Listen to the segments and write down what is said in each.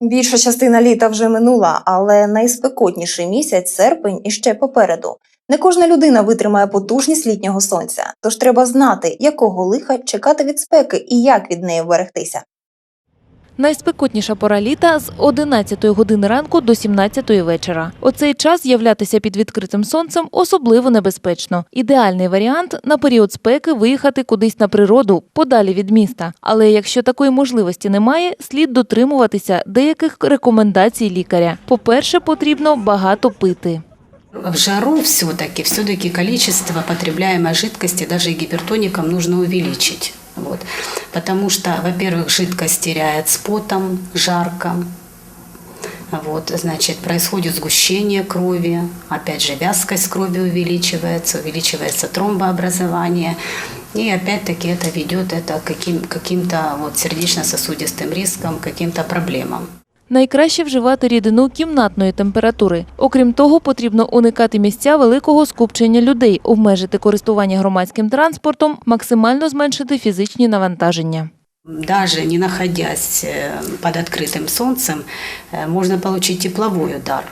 Більша частина літа вже минула, але найспекотніший місяць серпень іще попереду. Не кожна людина витримає потужність літнього сонця, тож треба знати, якого лиха чекати від спеки і як від неї вберегтися. Найспекотніша пора літа з 11 години ранку до 17 вечора. У цей час з'являтися під відкритим сонцем особливо небезпечно. Ідеальний варіант на період спеки виїхати кудись на природу, подалі від міста. Але якщо такої можливості немає, слід дотримуватися деяких рекомендацій лікаря. По-перше, потрібно багато пити. В жару все-таки, все-таки количество потребляемой жидкости даже и гипертоникам нужно увеличить. Вот. Потому что, во-первых, жидкость теряет с потом, жарко. Вот, значит, происходит сгущение крови, опять же, вязкость крови увеличивается, увеличивается тромбообразование. И опять-таки это ведет это к каким, каким-то вот сердечно-сосудистым рискам, каким-то проблемам. Найкраще вживати рідину кімнатної температури. Окрім того, потрібно уникати місця великого скупчення людей, обмежити користування громадським транспортом, максимально зменшити фізичні навантаження. Даже не находясь э, под открытым солнцем, э, можно получить тепловой удар.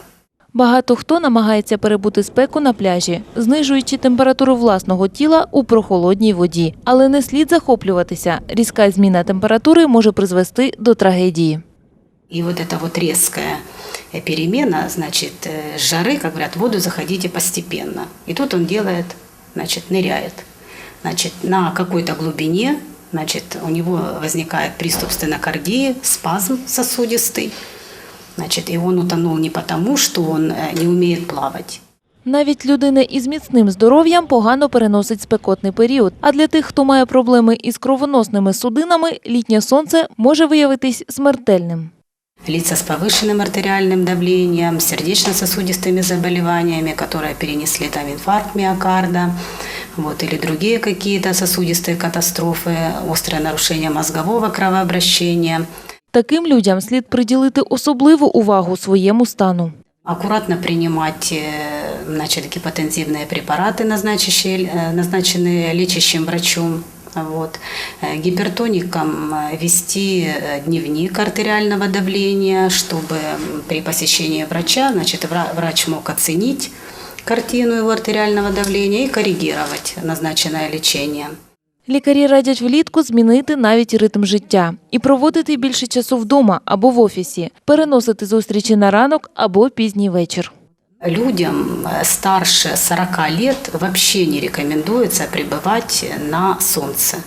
Багато хто намагається перебути спеку на пляжі, знижуючи температуру власного тіла у прохолодній воді. Але не слід захоплюватися. Різка зміна температури може призвести до трагедії. И вот эта вот резкая э, перемена, значит, э, с жары, как говорят, в воду заходите постепенно. И тут он делает, значит, ныряет. Значит, на какой-то глубине, значит, у него возникает приступ стенокардии, спазм сосудистый. Значит, и он утонул не потому, что он э, не умеет плавать. Навіть людина із міцним здоров'ям погано переносить спекотний період. А для тих, хто має проблеми із кровоносними судинами, літнє сонце може виявитись смертельним. Лица с повышенным артериальным давлением, сердечно-сосудистыми заболеваниями, которые перенесли там инфаркт миокарда, вот, или другие какие-то сосудистые катастрофы, острое нарушение мозгового кровообращения. Таким людям слід приділити особливу увагу своєму стану. Аккуратно принимать э, значит, гипотензивные препараты, назначащие, э, назначенные лечащим врачом. Вот. Э, Гипертоникам э, вести э, дневник артериального давления, чтобы м, при посещении врача значит, вра- врач мог оценить картину его артериального давления и коррегировать назначенное лечение. Лікарі радять влітку змінити навіть ритм життя і проводити більше часу вдома або в офісі, переносити зустрічі на ранок або пізній вечір. Людям э, старше 40 лет вообще не рекомендуется пребывать на солнце.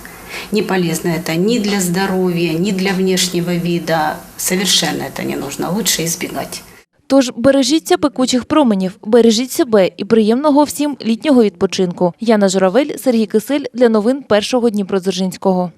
Не полезно это ни для здоровья, ни для внешнего вида. Совершенно это не нужно. Лучше избегать. Тож бережіться пекучих променів, бережіть себе і приємного всім літнього відпочинку. Яна Журавель, Сергій Кисель для новин першого Дніпродзержинського.